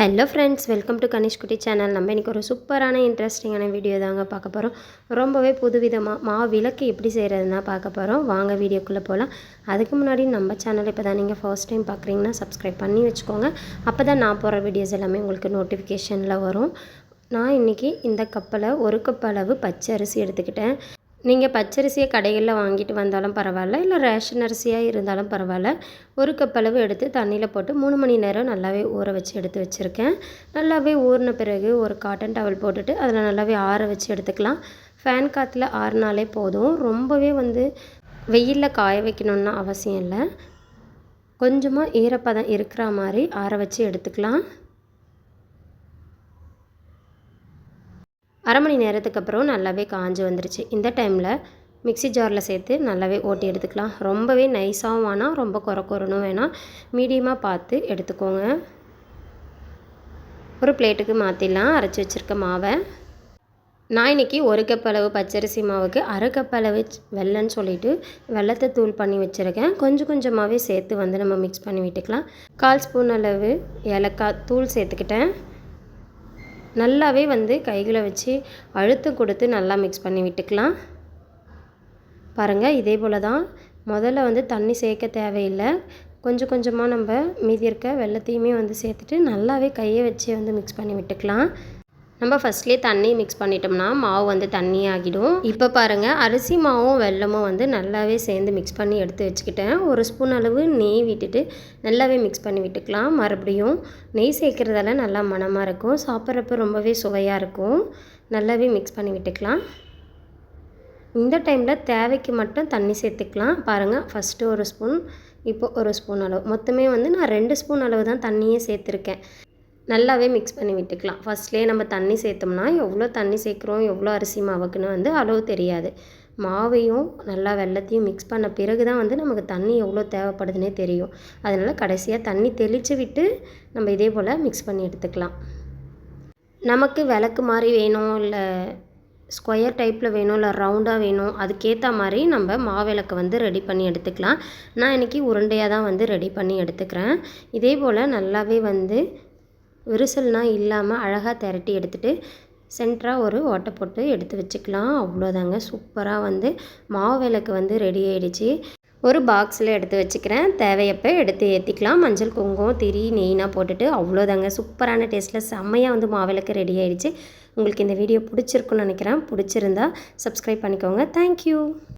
Hello friends welcome to Kanish Kutty channel நம்ம இன்றைக்கி ஒரு சூப்பரான இன்ட்ரெஸ்டிங்கான வீடியோ தாங்க பார்க்க போகிறோம் ரொம்பவே புதுவிதமாக மா விளக்கு எப்படி செய்கிறதுனா பார்க்க போகிறோம் வாங்க வீடியோக்குள்ளே போகலாம் அதுக்கு முன்னாடி நம்ம சேனல் இப்போ தான் நீங்கள் ஃபர்ஸ்ட் டைம் பார்க்குறீங்கன்னா சப்ஸ்கிரைப் பண்ணி வச்சுக்கோங்க. அப்போ தான் நான் போகிற வீடியோஸ் எல்லாமே உங்களுக்கு நோட்டிஃபிகேஷனில் வரும். நான் இன்றைக்கி இந்த கப்பில் ஒரு கப் அளவு பச்சை அரிசி எடுத்துக்கிட்டேன். நீங்கள் பச்சரிசியை கடைகளில் வாங்கிட்டு வந்தாலும் பரவாயில்ல இல்லை ரேஷன் அரிசியாக இருந்தாலும் பரவாயில்ல. ஒரு கப் அளவு எடுத்து தண்ணியில் போட்டு மூணு மணி நேரம் நல்லாவே ஊற வச்சு எடுத்து வச்சுருக்கேன். நல்லாவே ஊறின பிறகு ஒரு காட்டன் டவல் போட்டுட்டு அதில் நல்லாவே ஆற வச்சு எடுத்துக்கலாம். ஃபேன் காற்றுல ஆறுனாலே போதும். ரொம்பவே வந்து வெயிலில் காய வைக்கணுன்னு அவசியம் இல்லை. கொஞ்சமாக ஈரப்பதம் இருக்கிற மாதிரி ஆற வச்சு எடுத்துக்கலாம். அரை மணி நேரத்துக்கு அப்புறம் நல்லாவே காஞ்சு வந்துருச்சு. இந்த டைமில் மிக்சி ஜாரில் சேர்த்து நல்லாவே ஓட்டி எடுத்துக்கலாம். ரொம்பவே நைஸாகவும் வேணாம் ரொம்ப குறை குறணும் வேணாம். மீடியமாக பார்த்து எடுத்துக்கோங்க. ஒரு பிளேட்டுக்கு மாற்றிடலாம் அரைச்சி வச்சுருக்க மாவை. நான் இன்றைக்கி ஒரு கப் அளவு பச்சரிசி மாவுக்கு அரை கப் அளவு வெள்ளன்னு சொல்லிவிட்டு வெள்ளத்தை தூள் பண்ணி வச்சுருக்கேன். கொஞ்சம் கொஞ்சமாகவே சேர்த்து வந்து நம்ம மிக்ஸ் பண்ணி விட்டுக்கலாம். கால் ஸ்பூன் அளவு ஏலக்காய் தூள் சேர்த்துக்கிட்டேன். நல்லாவே வந்து கைகளை வச்சு அழுத்தம் கொடுத்து நல்லா மிக்ஸ் பண்ணி விட்டுக்கலாம். பாருங்கள் இதே போல் தான் முதல்ல வந்து தண்ணி சேர்க்க தேவையில்லை. கொஞ்சம் கொஞ்சமாக நம்ம மீதி இருக்க வெள்ளத்தையுமே வந்து சேர்த்துட்டு நல்லாவே கையை வச்சு வந்து மிக்ஸ் பண்ணி விட்டுக்கலாம். நம்ம ஃபஸ்ட்லேயே தண்ணி மிக்ஸ் பண்ணிட்டோம்னா மாவு வந்து தண்ணி ஆகிடும் இப்போ பாருங்கள் அரிசி மாவும் வெள்ளமும் வந்து நல்லாவே சேர்ந்து மிக்ஸ் பண்ணி எடுத்து வச்சுக்கிட்டேன். ஒரு ஸ்பூன் அளவு நெய் விட்டுட்டு நல்லாவே மிக்ஸ் பண்ணி விட்டுக்கலாம். மறுபடியும் நெய் சேர்க்குறதால நல்லா மனமாக இருக்கும். சாப்பிட்றப்ப ரொம்பவே சுவையாக இருக்கும். நல்லாவே மிக்ஸ் பண்ணி விட்டுக்கலாம். இந்த டைமில் தேவைக்கு மட்டும் தண்ணி சேர்த்துக்கலாம். பாருங்கள் ஃபஸ்ட்டு ஒரு ஸ்பூன் இப்போ ஒரு ஸ்பூன் அளவு. மொத்தமே வந்து நான் ரெண்டு ஸ்பூன் அளவு தான் தண்ணியே சேர்த்துருக்கேன். நல்லாவே மிக்ஸ் பண்ணி விட்டுக்கலாம். ஃபஸ்ட்லேயே நம்ம தண்ணி சேர்த்தோம்னா எவ்வளோ தண்ணி சேர்க்குறோம் எவ்வளோ அரிசி மாவுக்குன்னு வந்து அளவு தெரியாது. மாவையும் நல்லா வெள்ளத்தையும் மிக்ஸ் பண்ண பிறகு தான் வந்து நமக்கு தண்ணி எவ்வளோ தேவைப்படுதுன்னே தெரியும். அதனால் கடைசியாக தண்ணி தெளித்து விட்டு நம்ம இதே போல் மிக்ஸ் பண்ணி எடுத்துக்கலாம். நமக்கு விளக்கு மாதிரி வேணும் இல்லை ஸ்கொயர் டைப்பில் வேணும் இல்லை ரவுண்டாக வேணும் அதுக்கேற்ற மாதிரி நம்ம மாவிளக்கு வந்து ரெடி பண்ணி எடுத்துக்கலாம். நான் இன்றைக்கி உருண்டையாக தான் வந்து ரெடி பண்ணி எடுத்துக்கிறேன். இதே போல் நல்லாவே வந்து விரிசல்னால் இல்லாமல் அழகாக திரட்டி எடுத்துகிட்டு சென்டராக ஒரு ஓட்டை போட்டு எடுத்து வச்சுக்கலாம். அவ்வளோதாங்க. சூப்பராக வந்து மாவு விளக்கு வந்து ரெடி ஆகிடுச்சு ஒரு பாக்ஸில் எடுத்து வச்சுக்கிறேன். தேவையப்போ எடுத்து ஏற்றிக்கலாம் மஞ்சள் குங்குமம் திரி நெய்னாக போட்டுட்டு அவ்வளோதாங்க. சூப்பரான டேஸ்ட்டில் செம்மையாக வந்து மாவிளக்கு ரெடி ஆகிடுச்சு உங்களுக்கு இந்த வீடியோ பிடிச்சிருக்குன்னு நினைக்கிறேன். பிடிச்சிருந்தா சப்ஸ்கிரைப் பண்ணிக்கோங்க. தேங்க்யூ